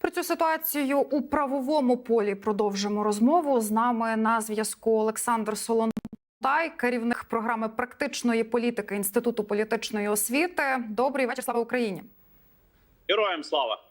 Про цю ситуацію у правовому полі продовжимо розмову. З нами на зв'язку Олександр Солонтай, керівник програми практичної політики Інституту політичної освіти. Добрий вечір, слава Україні. Героям слава.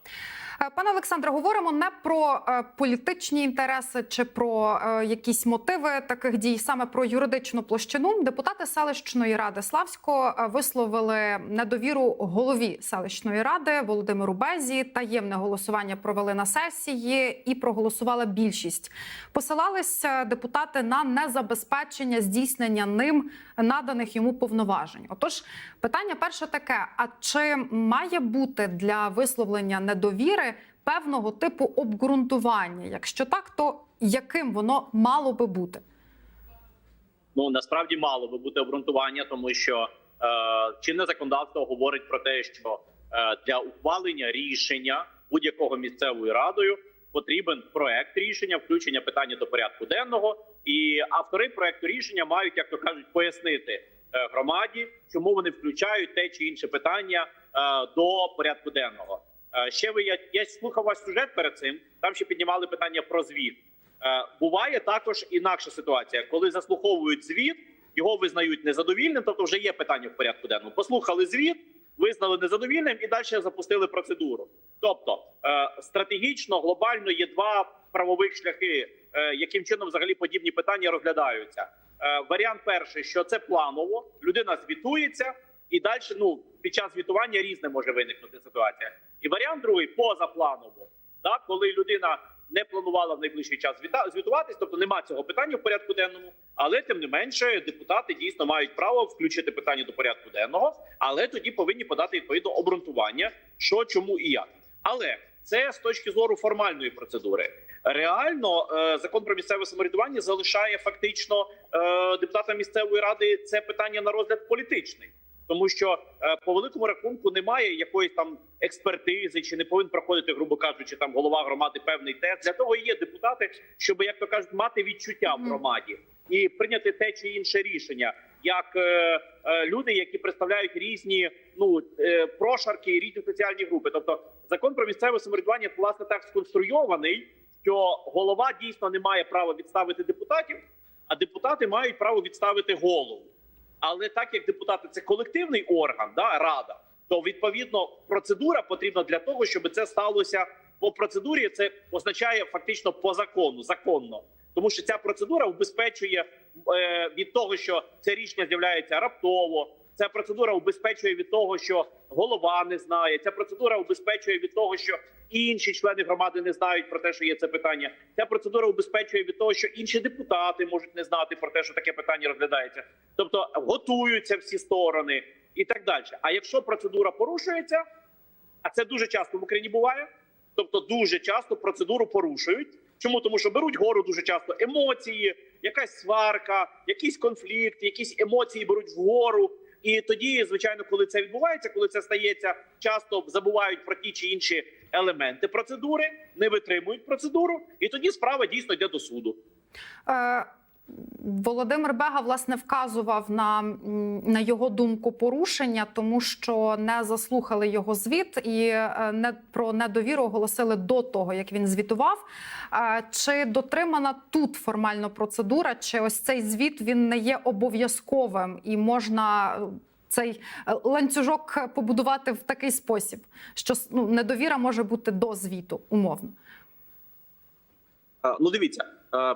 Е, Пане Олександре, говоримо не про е, політичні інтереси чи про е, якісь мотиви таких дій, саме про юридичну площину. Депутати селищної ради Славського висловили недовіру голові селищної ради Володимиру Безі. Таємне голосування провели на сесії і проголосувала більшість. Посилалися депутати на незабезпечення здійснення ним наданих йому повноважень. Отож, питання перше таке: а чи має бути для висловлення недовіри певного типу обґрунтування? Якщо так, то яким воно мало би бути? Ну насправді мало би бути обґрунтування, тому що е, чинне законодавство говорить про те, що е, для ухвалення рішення будь-якого місцевою радою потрібен проект рішення, включення питання до порядку денного, і автори проекту рішення мають, як то кажуть, пояснити е, громаді, чому вони включають те чи інше питання е, до порядку денного. Е, ще ви я, я слухав ваш сюжет перед цим. Там ще піднімали питання про звіт. Е, Буває також інакша ситуація, коли заслуховують звіт, його визнають незадовільним, тобто вже є питання в порядку денному. Послухали звіт, визнали незадовільним і далі запустили процедуру. Тобто е, стратегічно, глобально є два правових шляхи, яким чином взагалі подібні питання розглядаються. Варіант перший, що це планово, людина звітується, і далі ну під час звітування різне може виникнути ситуація. І варіант другий позапланово, так коли людина не планувала в найближчий час звітуватись, тобто нема цього питання в порядку денному. Але тим не менше, депутати дійсно мають право включити питання до порядку денного, але тоді повинні подати відповідно обґрунтування, що чому і як. Але це з точки зору формальної процедури. Реально, е, закон про місцеве самоврядування залишає фактично е, депутатам місцевої ради це питання на розгляд політичний. Тому що е, по великому рахунку немає якоїсь там експертизи, чи не повинен проходити, грубо кажучи, там голова громади певний тест. Для того і є депутати, щоб як то кажуть, мати відчуття в громаді і прийняти те чи інше рішення, як е, е, люди, які представляють різні ну е, прошарки, і різні соціальні групи. Тобто, закон про місцеве самоврядування власне так сконструйований, що голова дійсно не має права відставити депутатів, а депутати мають право відставити голову. Але так як депутати це колективний орган, да, рада, то відповідно процедура потрібна для того, щоб це сталося по процедурі. Це означає фактично по закону, законно, тому що ця процедура убезпечує е, від того, що це рішення з'являється раптово. Ця процедура убезпечує від того, що голова не знає. Ця процедура убезпечує від того, що інші члени громади не знають про те, що є це питання. Ця процедура убезпечує від того, що інші депутати можуть не знати про те, що таке питання розглядається. Тобто готуються всі сторони і так далі. А якщо процедура порушується, а це дуже часто в Україні буває, тобто дуже часто процедуру порушують. Чому тому, що беруть гору дуже часто емоції, якась сварка, якийсь конфлікт, якісь емоції беруть вгору. І тоді, звичайно, коли це відбувається, коли це стається, часто забувають про ті чи інші елементи процедури, не витримують процедуру, і тоді справа дійсно йде до суду. Володимир Бега власне вказував на, на його думку порушення, тому що не заслухали його звіт і е, не про недовіру оголосили до того, як він звітував. Е, Чи дотримана тут формально процедура? Чи ось цей звіт він не є обов'язковим і можна е, цей ланцюжок побудувати в такий спосіб, що ну, недовіра може бути до звіту умовно? Ну, дивіться,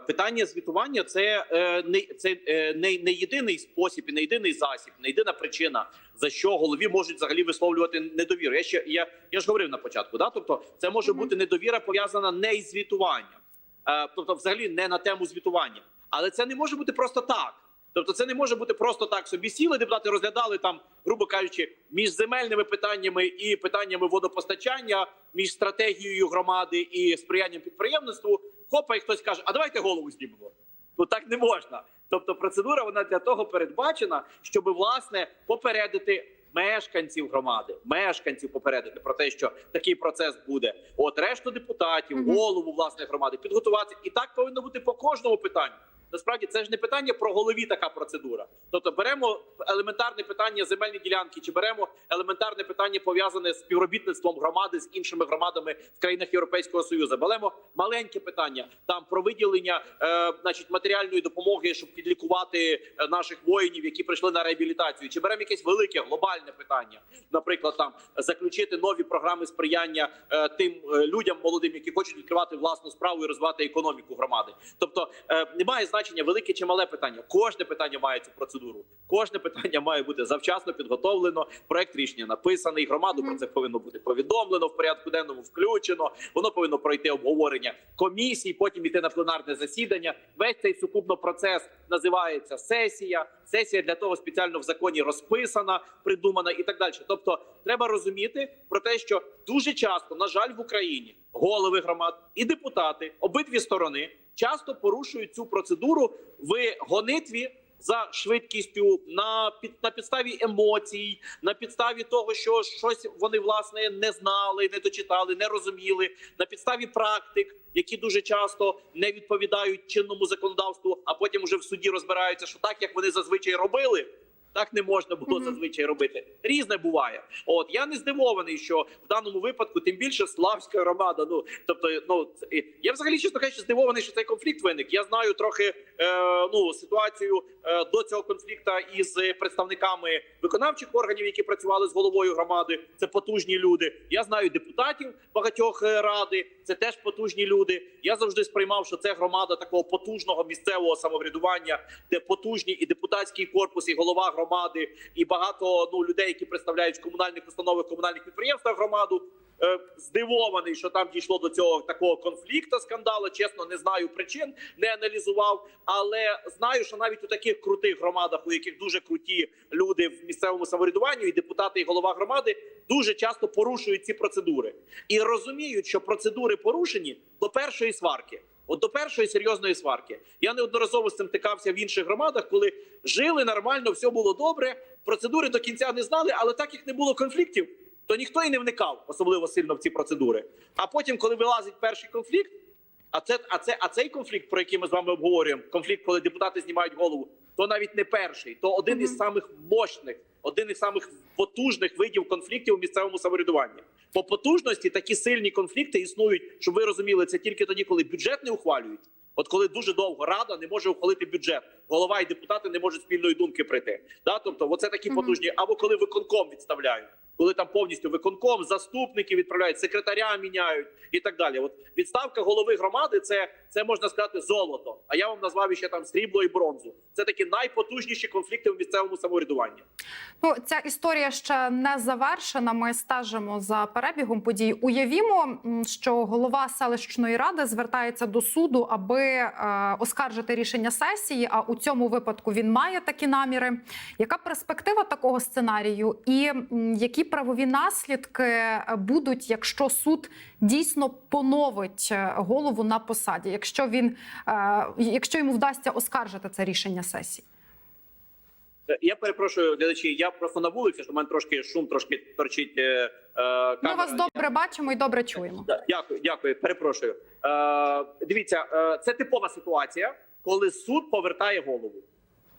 питання звітування це е, не це е, не, не єдиний спосіб і не єдиний засіб, не єдина причина, за що голові можуть взагалі висловлювати недовіру. Я ще я, я ж говорив на початку. Да? Тобто, це може Мгм. бути недовіра пов'язана не із звітуванням, Е, тобто, взагалі не на тему звітування, але це не може бути просто так. Тобто, це не може бути просто так. Собі сіли депутати, розглядали там, грубо кажучи, між земельними питаннями і питаннями водопостачання, між стратегією громади і сприянням підприємництву. Хопа, і хтось каже: а давайте голову знімемо. Ну так не можна. Тобто, процедура вона для того передбачена, щоб власне попередити мешканців громади, мешканців попередити про те, що такий процес буде. От решту депутатів, голову власне громади підготуватися, і так повинно бути по кожному питанню. Насправді це ж не питання про голові така процедура. Тобто беремо елементарне питання земельні ділянки, чи беремо елементарне питання пов'язане з співробітництвом громади з іншими громадами в країнах Європейського союзу. Беремо маленьке питання там про виділення, е, значить, матеріальної допомоги, щоб підлікувати е, наших воїнів, які прийшли на реабілітацію. Чи беремо якесь велике глобальне питання, наприклад, там заключити нові програми сприяння е, тим е, людям молодим, які хочуть відкривати власну справу і розвивати економіку громади. Тобто е, немає значення велике чи мале питання. Кожне питання має цю процедуру. Кожне питання має бути завчасно підготовлено. Проект рішення написаний. Громаду про це повинно бути повідомлено в порядку денному. Включено. Воно повинно пройти обговорення комісій, потім іти на пленарне засідання. Весь цей сукупно процес називається сесія. Сесія для того спеціально в законі розписана, придумана і так далі. Тобто, треба розуміти про те, що дуже часто, на жаль, в Україні голови громад і депутати, обидві сторони, часто порушують цю процедуру в гонитві. За швидкістю на під на підставі емоцій, на підставі того, що щось вони власне не знали, не дочитали, не розуміли, на підставі практик, які дуже часто не відповідають чинному законодавству, а потім уже в суді розбираються, що так як вони зазвичай робили. Так не можна було зазвичай робити. Різне буває. От я не здивований, що в даному випадку, тим більше славська громада. Ну тобто, ну я взагалі чесно кажучи, здивований, що цей конфлікт виник. Я знаю трохи е, ну ситуацію е, до цього конфлікту із представниками виконавчих органів, які працювали з головою громади. Це потужні люди. Я знаю депутатів багатьох е, ради. Це теж потужні люди. Я завжди сприймав, що це громада такого потужного місцевого самоврядування, де потужні і депутатський корпус, і голова громади, і багато ну людей, які представляють комунальних установах, комунальних підприємствах громаду. Е, Здивований, що там дійшло до цього такого конфлікту, скандалу. Чесно, не знаю причин, не аналізував. Але знаю, що навіть у таких крутих громадах, у яких дуже круті люди в місцевому самоврядуванні, і депутати, і голова громади, дуже часто порушують ці процедури і розуміють, що процедури порушені до першої сварки. От до першої серйозної сварки я неодноразово з цим тикався в інших громадах, коли жили нормально, все було добре. Процедури до кінця не знали, але так як не було конфліктів, то ніхто і не вникав особливо сильно в ці процедури. А потім, коли вилазить перший конфлікт, а це, а це, а цей конфлікт, про який ми з вами обговорюємо, конфлікт, коли депутати знімають голову, то навіть не перший, то один із самих мощних, один із самих потужних видів конфліктів у місцевому самоврядуванні. По потужності такі сильні конфлікти існують, щоб ви розуміли, це тільки тоді, коли бюджет не ухвалюють. От коли дуже довго рада не може ухвалити бюджет, голова і депутати не можуть спільної думки прийти. Да, тобто, оце такі Мгм. потужні, або коли виконком відставляють, коли там повністю виконком, заступники відправляють, секретаря міняють і так далі. От відставка голови громади це, це можна сказати золото. А я вам назвав ще там срібло і бронзу. Це такі найпотужніші конфлікти в місцевому самоврядуванні. Ну, ця історія ще не завершена. Ми стежимо за перебігом подій. Уявімо, що голова селищної ради звертається до суду, аби е, оскаржити рішення сесії. А у цьому випадку він має такі наміри. Яка перспектива такого сценарію, і які правові наслідки будуть, якщо суд дійсно поновить е, голову на посаді, якщо він е, якщо йому вдасться оскаржити це рішення сесії? Е, Я перепрошую глядачі. Я просто на вулиці, що в мене трошки шум, трошки торчить. Е, е, Ми вас добре бачимо і добре чуємо. Дякую, дякую. Перепрошую. Е, дивіться, е, це типова ситуація, коли суд повертає голову.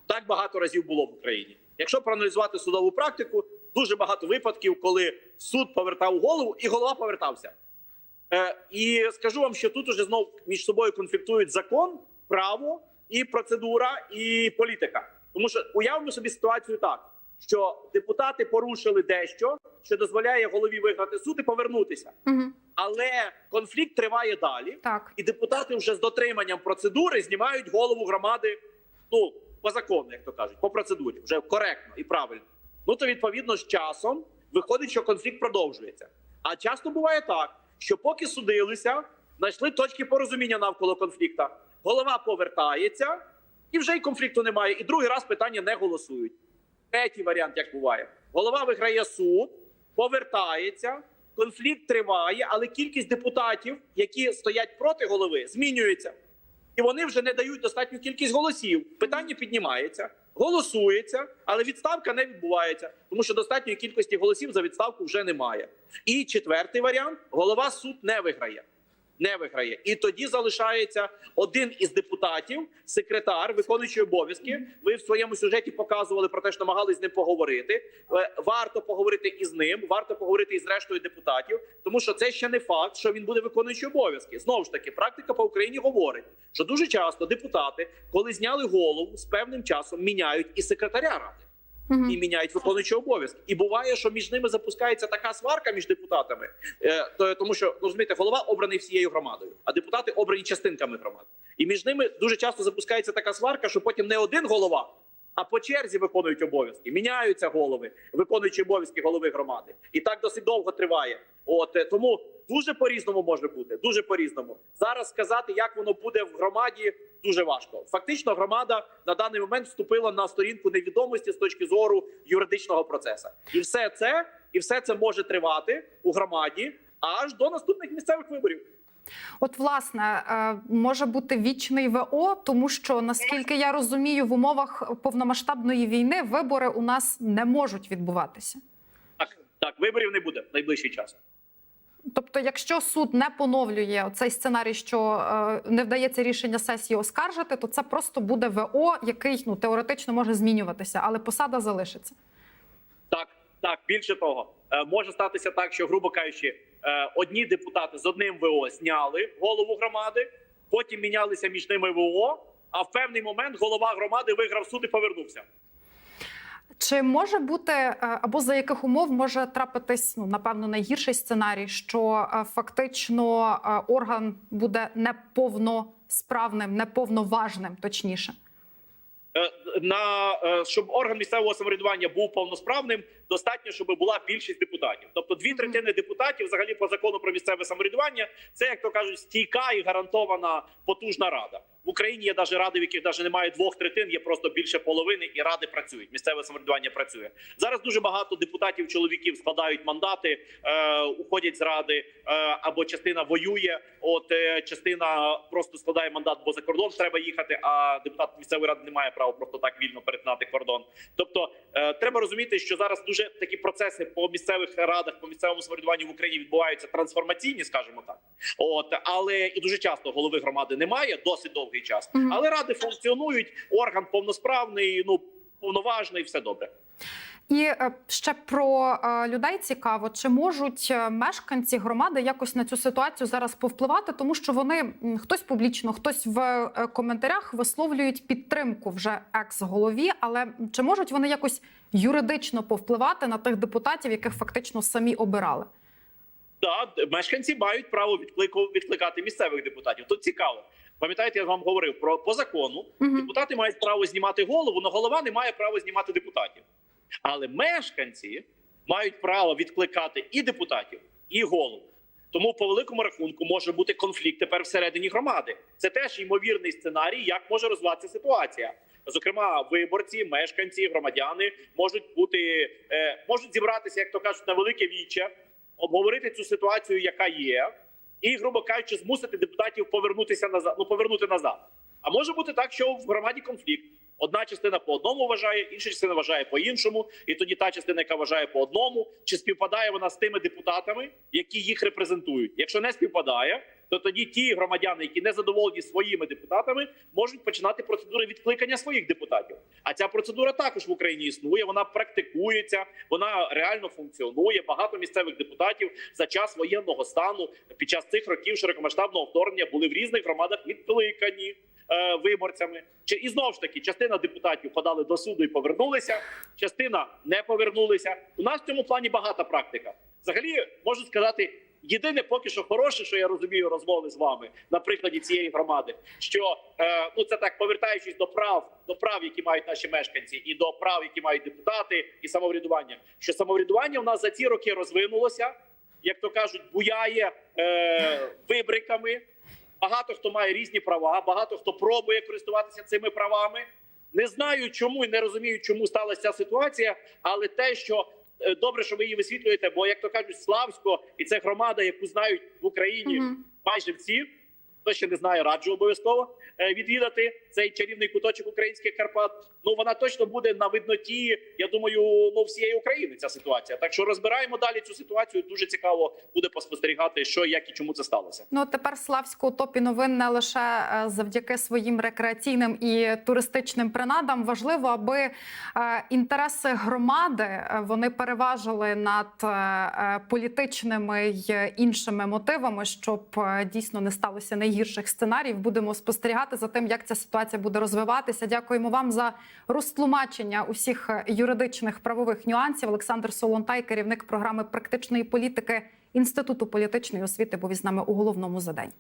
Так багато разів було в Україні. Якщо проаналізувати судову практику, дуже багато випадків, коли суд повертав голову і голова повертався. Е, і скажу вам, що тут уже знов між собою конфліктують закон, право і процедура, і політика. Тому що уявимо собі ситуацію так, що депутати порушили дещо, що дозволяє голові виграти суд і повернутися. Угу. Але конфлікт триває далі, Так. і депутати вже з дотриманням процедури знімають голову громади. Ну по закону, як то кажуть, по процедурі, вже коректно і правильно. Ну то відповідно з часом виходить, що конфлікт продовжується. А часто буває так, що поки судилися, знайшли точки порозуміння навколо конфлікта. Голова повертається, і вже й конфлікту немає. І другий раз питання не голосують. Третій варіант, як буває, голова виграє суд, повертається, конфлікт триває, але кількість депутатів, які стоять проти голови, змінюється. І вони вже не дають достатню кількість голосів. Питання піднімається, голосується, але відставка не відбувається, тому що достатньої кількості голосів за відставку вже немає. І четвертий варіант: голова суд не виграє. Не виграє, і тоді залишається один із депутатів, секретар, виконуючий обов'язки. Ви в своєму сюжеті показували про те, що намагались з ним поговорити. Е, Варто поговорити із ним, варто поговорити із рештою депутатів, тому що це ще не факт, що він буде виконуючий обов'язки. Знову ж таки, практика по Україні говорить, що дуже часто депутати, коли зняли голову, з певним часом міняють і секретаря ради Мгм. і міняють виконуючі обов'язки. І буває, що між ними запускається така сварка між депутатами, е, тому що ну, розумієте, голова обраний всією громадою, а депутати обрані частинками громади. І між ними дуже часто запускається така сварка, що потім не один голова. А по черзі виконують обов'язки, міняються голови, виконуючи обов'язки голови громади, і так досить довго триває. От е, тому дуже по різному може бути. Дуже по різному зараз сказати, як воно буде в громаді, дуже важко. Фактично, громада на даний момент вступила на сторінку невідомості з точки зору юридичного процесу, і все це, і все це може тривати у громаді аж до наступних місцевих виборів. От, власне, е, може бути вічний ВО, тому що наскільки я розумію, в умовах повномасштабної війни вибори у нас не можуть відбуватися. Так, так, виборів не буде в найближчий час. Тобто, якщо суд не поновлює цей сценарій, що е, не вдається рішення сесії оскаржити, то це просто буде ВО, який ну теоретично може змінюватися, але посада залишиться. Так, більше того, е, може статися так, що, грубо кажучи, е, одні депутати з одним ВО зняли голову громади, потім мінялися між ними ВО. А в певний момент голова громади виграв суд і повернувся. Чи може бути е, або за яких умов може трапитись ну напевно найгірший сценарій, що фактично орган буде неповносправним, неповноважним, точніше? На е, щоб орган місцевого самоврядування був повносправним, достатньо, щоб була більшість депутатів. Тобто, дві третини депутатів, взагалі, по закону про місцеве самоврядування, це як то кажуть, стійка і гарантована потужна рада. В Україні є навіть ради, в яких навіть немає двох третин, є просто більше половини, і ради працюють. Місцеве самоврядування працює зараз. Дуже багато депутатів, чоловіків складають мандати, е, уходять з ради, е, або частина воює. От е, частина просто складає мандат, бо за кордон треба їхати. А депутат місцевої ради не має права просто так вільно перетинати кордон. Тобто е, треба розуміти, що зараз дуже такі процеси по місцевих радах, по місцевому самоврядуванню в Україні відбуваються трансформаційні, скажімо так. От але і дуже часто голови громади немає досить довгий час. Але ради функціонують, орган повносправний, ну повноважний, все добре. І е, ще про е, людей цікаво, чи можуть е, мешканці громади якось на цю ситуацію зараз повпливати, тому що вони хтось публічно, хтось в коментарях висловлюють підтримку вже екс-голові, але чи можуть вони якось юридично повпливати на тих депутатів, яких фактично самі обирали? Да, мешканці мають право відкликати місцевих депутатів. Тут цікаво. Пам'ятаєте, я вам говорив про по закону. Мгм. Депутати мають право знімати голову, але голова не має права знімати депутатів. Але мешканці мають право відкликати і депутатів, і голову. Тому по великому рахунку може бути конфлікт тепер всередині громади. Це теж ймовірний сценарій, як може розвиватися ситуація. Зокрема, виборці, мешканці, громадяни можуть бути е, можуть зібратися, як то кажуть, на велике віче, обговорити цю ситуацію, яка є, і, грубо кажучи, змусити депутатів повернутися назад. Ну повернути назад. А може бути так, що в громаді конфлікт. Одна частина по одному вважає, інша частина вважає по іншому, і тоді та частина, яка вважає по одному, чи співпадає вона з тими депутатами, які їх репрезентують. Якщо не співпадає, то тоді ті громадяни, які не задоволені своїми депутатами, можуть починати процедури відкликання своїх депутатів. А ця процедура також в Україні існує. Вона практикується, вона реально функціонує. Багато місцевих депутатів за час воєнного стану під час цих років широкомасштабного вторгнення були в різних громадах відкликані виборцями. Чи і знову ж таки частина депутатів подали до суду і повернулися, частина не повернулися. У нас в цьому плані багата практика. Взагалі можу сказати. Єдине, поки що хороше, що я розумію розмови з вами на прикладі цієї громади, що е, ну це так повертаючись до прав, до прав, які мають наші мешканці, і до прав, які мають депутати, і самоврядування. Що самоврядування в нас за ці роки розвинулося, як то кажуть, буяє е, вибриками. Багато хто має різні права, багато хто пробує користуватися цими правами. Не знаю, чому і не розумію, чому сталася ця ситуація, але те, що е, добре, що ви її висвітлюєте, бо як то кажуть, Славсько, і це громада, яку знають в Україні Мгм. майже всі. Хто ще не знає, раджу обов'язково. Е, відвідати цей чарівний куточок українських Карпат. Ну вона точно буде на видноті. Я думаю, ну всієї України ця ситуація. Так що розбираємо далі цю ситуацію. Дуже цікаво буде поспостерігати, що як і чому це сталося. Ну тепер Славську топі новин не лише е, завдяки своїм рекреаційним і туристичним принадам. Важливо, аби е, інтереси громади вони переважили над політичними й іншими мотивами, щоб дійсно не сталося найгірших сценаріїв. Будемо спостерігати за тим, як ця ситуація буде розвиватися. Дякуємо вам за розтлумачення усіх юридичних правових нюансів. Олександр Солонтай, керівник програми практичної політики Інституту політичної освіти, був із нами у головному за день.